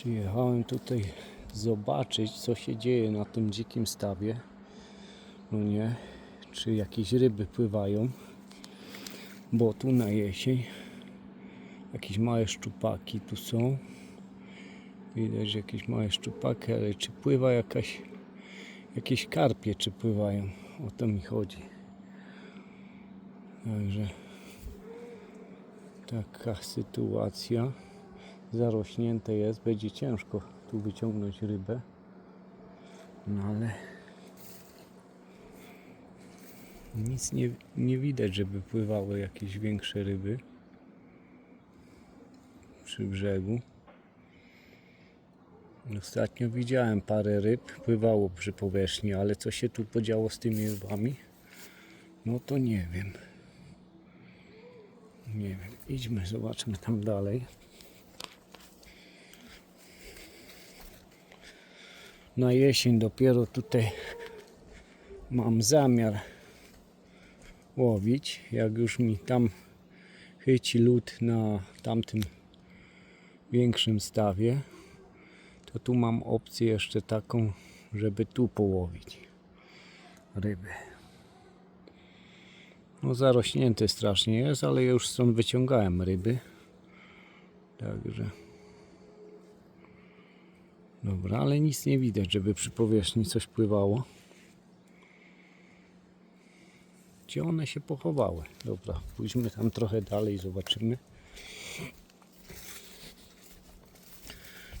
Przyjechałem tutaj zobaczyć, co się dzieje na tym dzikim stawie. No nie, czy jakieś ryby pływają, bo tu na jesień jakieś małe szczupaki tu są. Widać, jakieś małe szczupaki, ale czy pływa jakaś, jakieś karpie, czy pływają? O to mi chodzi. Także taka sytuacja. Zarośnięte jest, będzie ciężko tu wyciągnąć rybę. No ale nic nie, nie widać, żeby pływały jakieś większe ryby przy brzegu. Ostatnio widziałem parę ryb, pływało przy powierzchni, ale co się tu podziało z tymi rybami? No to nie wiem. Nie wiem. Idźmy, zobaczmy tam dalej. Na jesień dopiero tutaj mam zamiar łowić. Jak już mi tam chyci lód na tamtym większym stawie, to tu mam opcję jeszcze taką, żeby tu połowić ryby. No zarośnięty strasznie jest, ale ja już stąd wyciągałem ryby. Także. Dobra, ale nic nie widać, żeby przy powierzchni coś pływało. Gdzie one się pochowały? Dobra, pójdźmy tam trochę dalej, zobaczymy.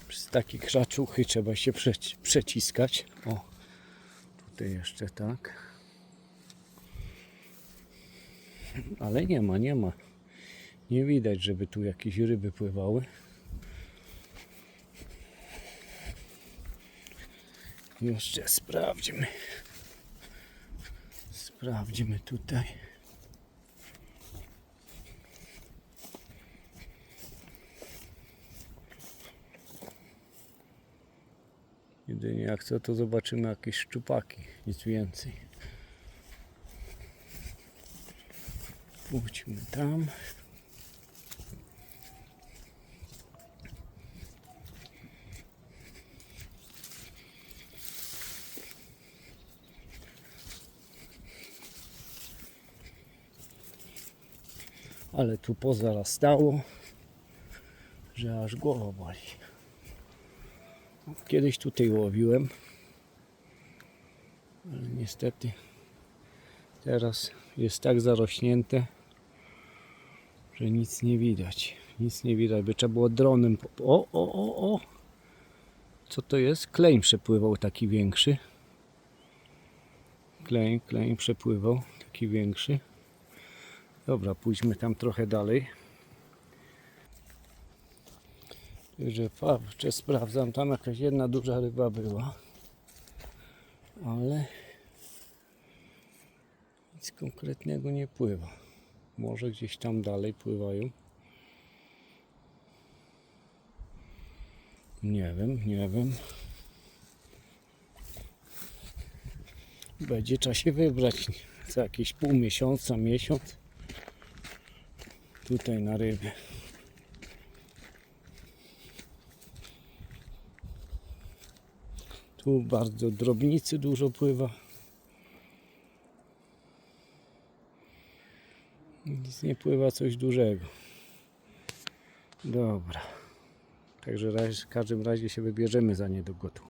Przez takie krzaczuchy trzeba się przeci- przeciskać. O, tutaj jeszcze tak. Ale nie ma, nie ma. Nie widać, żeby tu jakieś ryby pływały. Jeszcze sprawdźmy. Sprawdźmy tutaj. Jedynie jak co, to zobaczymy jakieś szczupaki, nic więcej. Pójdźmy tam. Ale tu pozarastało, że aż głowa boli. Kiedyś tutaj łowiłem, ale niestety teraz jest tak zarośnięte, że nic nie widać. Nic nie widać, by trzeba było dronem. po- O, o, o, o! Co to jest? Klejn przepływał taki większy. Klejn, klejn przepływał taki większy. Dobra, pójdźmy tam trochę dalej. Także patrzę, sprawdzam, tam jakaś jedna duża ryba była. Ale nic konkretnego nie pływa. Może gdzieś tam dalej pływają. Nie wiem, nie wiem. Będzie trzeba się wybrać za jakieś pół miesiąca, miesiąc tutaj na ryby. Tu bardzo drobnicy dużo pływa. Nic nie pływa coś dużego. Dobra. Także w każdym razie się wybierzemy za nie do gotu.